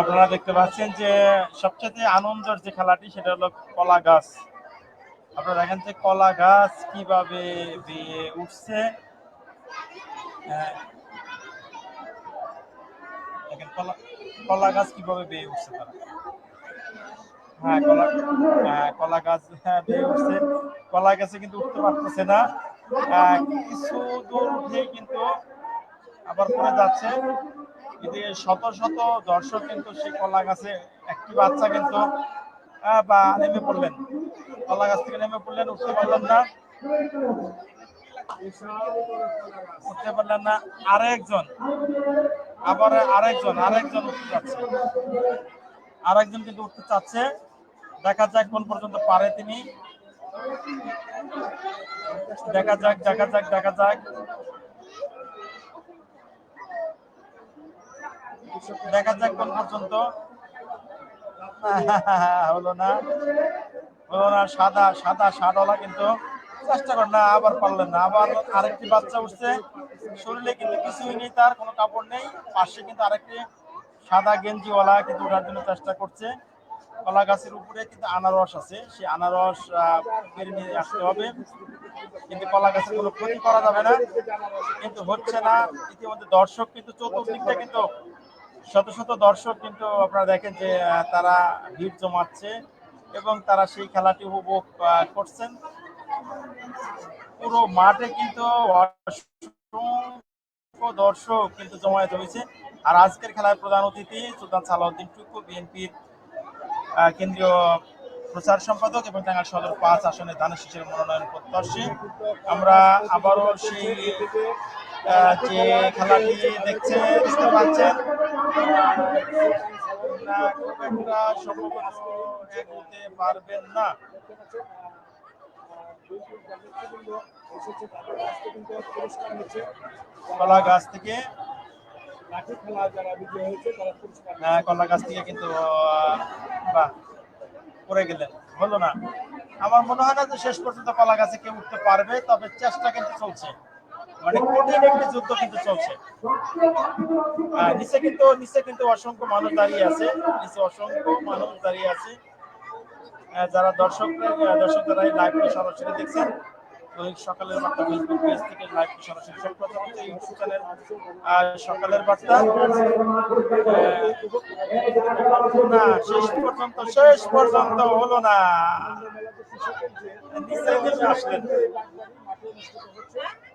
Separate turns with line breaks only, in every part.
আপনারা দেখতে পাচ্ছেন যে সবচেয়ে আনন্দের যে খেলাটি, সেটা হলো কলা গাছ। আপনারা দেখেন যে কলা গাছ কীভাবে বেয়ে উঠছে। দেখেন কলা কলা গাছ কীভাবে বেয়ে উঠছে তারা। হ্যাঁ কলা হ্যাঁ কলা গাছ হ্যাঁ বেয়ে উঠছে। কলা গাছে কিন্তু উঠতে পারতেছে না। কিছু দূর উঠে কিন্তু আবার পরে যাচ্ছে। কিন্তু শত শত দর্শক কিন্তু সেই কলা গাছে একটি বাচ্চা কিন্তু বা নেমে পড়লেন। কলা গাছ থেকে নেমে পড়লেন, উঠতে পারলেন না। উঠতে পারলেন না। আরেকজন, আবার আরেকজন আরেকজন উঠতে যাচ্ছে। আরেকজন কিন্তু উঠতে চাচ্ছে। দেখা যাক কোন পর্যন্ত পারে তিনি। দেখা যাক দেখা যাক দেখা যাক। দেখা যাক কোন পর্যন্ত। হলো না। হলো না, সাদা সাদা সাদওয়ালা কিন্তু চেষ্টা করেন না, আবার পারলেন না। আবার আরেকটি বাচ্চা উঠছে। শরীরে কিন্তু কিছুই নেই তার, কোনো কাপড় নেই। পাশে কিন্তু আরেকটি সাদা গেঞ্জিওয়ালা কিন্তু ওঠার জন্য চেষ্টা করছে। কলা গাছের উপরে কিন্তু আনারস আছে। সেই আনারস নিয়ে আসতে হবে। কিন্তু কলা গাছের কোনো ক্ষতি করা যাবে না। কিন্তু হচ্ছে না। ইতিমধ্যে দর্শক কিন্তু চতুর্দিকটা কিন্তু শত শত দর্শক কিন্তু আপনারা দেখেন যে তারা ভিড় জমাচ্ছে এবং তারা সেই খেলাটি উপভোগ করছেন। পুরো মাঠে কিন্তু দর্শক কিন্তু জমায়েত হয়েছে। আর আজকের খেলার প্রধান অতিথি সুলতান সালাউদ্দিন টুকু, বিএনপির কেন্দ্রীয় প্রচার সম্পাদক এবং টাঙ্গাইল সদর পাঁচ আসনে দানের শীষের মনোনয়ন প্রত্যাশী। আমরা আবারও সেই যে খেলাটি দেখছে বুঝতে পাচ্ছেন পারবেন না কলা গাছ থেকে কলা গাছ থেকে কিন্তু পড়ে গেলেন হলো না আমার মনে হয় না যে শেষ পর্যন্ত কলা গাছে কেউ উঠতে পারবে, তবে চেষ্টা কিন্তু চলছে। মানে কঠিন একটি যুদ্ধ কিন্তু চলছে। নিচে কিন্তু নিচে কিন্তু অসংখ্য মানুষ দাঁড়িয়ে আছে। নিচে অসংখ্য মানুষ দাঁড়িয়ে আছে। যারা দর্শক দর্শক যারা এই লাইভটি সরাসরি দেখছেন। সকালের বার্তা ফেসবুক পেজ থেকে লাইভটি সরাসরি সম্প্রচার হচ্ছে ইউটিউব চ্যানেল আর সকালের বার্তা না, শেষ পর্যন্ত শেষ পর্যন্ত হলো না। নেমে আসলেন।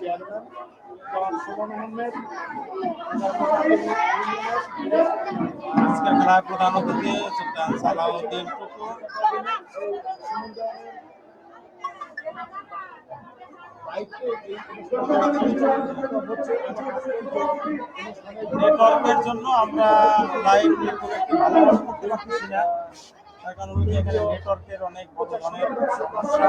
গাছ আসলে আজকের খেলার প্রধান অতিথি, সুলতান সালাউদ্দিন। নেটওয়ার্কের জন্য আমরা লাইভ করতে না। তার কারণ হচ্ছে এখানে নেটওয়ার্কের অনেক বড় ধরনের সমস্যা।